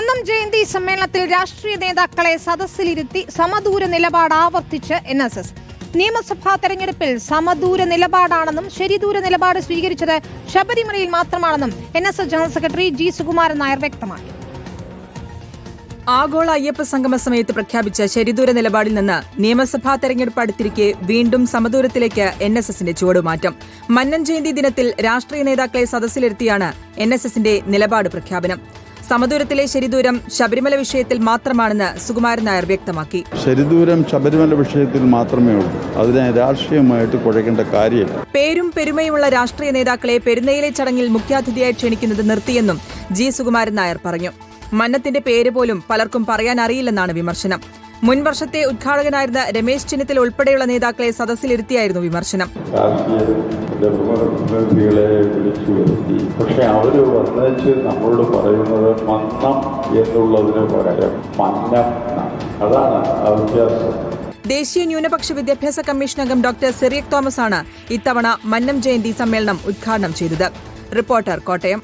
മന്നം ജയന്തി സമ്മേളനത്തിൽ രാഷ്ട്രീയ നേതാക്കളെ സദസ്സിലിരുത്തി സമദൂര നിലപാട് ആവർത്തിച്ച് എൻ എസ് എസ്. നിയമസഭാ തെരഞ്ഞെടുപ്പിൽ സമദൂര നിലപാടാണെന്നും ശരിദൂര നിലപാട് സ്വീകരിച്ചത് ശബരിമലയിൽ മാത്രമാണെന്നും N S S general secretary G Sukumaran Nair വ്യക്തമാക്കി. ആഗോള അയ്യപ്പ സംഗമ സമയത്ത് പ്രഖ്യാപിച്ച ശരിദൂര നിലപാടിൽ നിന്ന് നിയമസഭാ തെരഞ്ഞെടുപ്പ് അടുത്തിരിക്കെ വീണ്ടും സമദൂരത്തിലേക്ക് എൻ എസ് എസിന്റെ ചുവടുമാറ്റം. മന്നൻ ജയന്തി ദിനത്തിൽ രാഷ്ട്രീയ നേതാക്കളെ സദസ്സിലിരുത്തിയാണ് എൻ എസ് എസിന്റെ നിലപാട് പ്രഖ്യാപനം. സമദൂരത്തിലെ ശരിദൂരം ശബരിമല വിഷയത്തിൽ മാത്രമാണെന്ന് സുകുമാരൻ നായർ വ്യക്തമാക്കി. ശരിദൂരം ശബരിമല വിഷയത്തിൽ മാത്രമേ ഉള്ളൂ. അതിനെ രാഷ്ട്രീയമായിട്ട് കുഴക്കേണ്ട കാര്യമില്ല. പേരും പെരുമയുമുള്ള രാഷ്ട്രീയ നേതാക്കളെ പെരുന്നയിലെ ചടങ്ങിൽ മുഖ്യാതിഥിയായി ക്ഷണിക്കുന്നത് നിർത്തിയെന്നും ജി സുകുമാരൻ നായർ പറഞ്ഞു. മന്നത്തിന്റെ പേര് പോലും പലർക്കും പറയാൻ അറിയില്ലെന്നാണ് വിമർശനം. മുൻ വർഷത്തെ ഉദ്ഘാടകനായിരുന്ന രമേശ് ചെന്നിത്തല ഉൾപ്പെടെയുള്ള നേതാക്കളെ സദസ്സിലിരുത്തിയായിരുന്നു വിമർശനം. പ്രതിനിധികളെ വിളിച്ചു വരുത്തി. പക്ഷെ അവർ വന്നേച്ച് നമ്മളോട് പറയുന്നത് മന്നം എന്നുള്ളതിന് പകരം മന്നം അതാണ് ആ വ്യത്യാസം. ദേശീയ ന്യൂനപക്ഷ വിദ്യാഭ്യാസ കമ്മീഷൻ അംഗം ഡോക്ടർ സെറിയക് തോമസ് ആണ് ഇത്തവണ മന്നം ജയന്തി സമ്മേളനം ഉദ്ഘാടനം ചെയ്തത്. റിപ്പോർട്ടർ കോട്ടയം.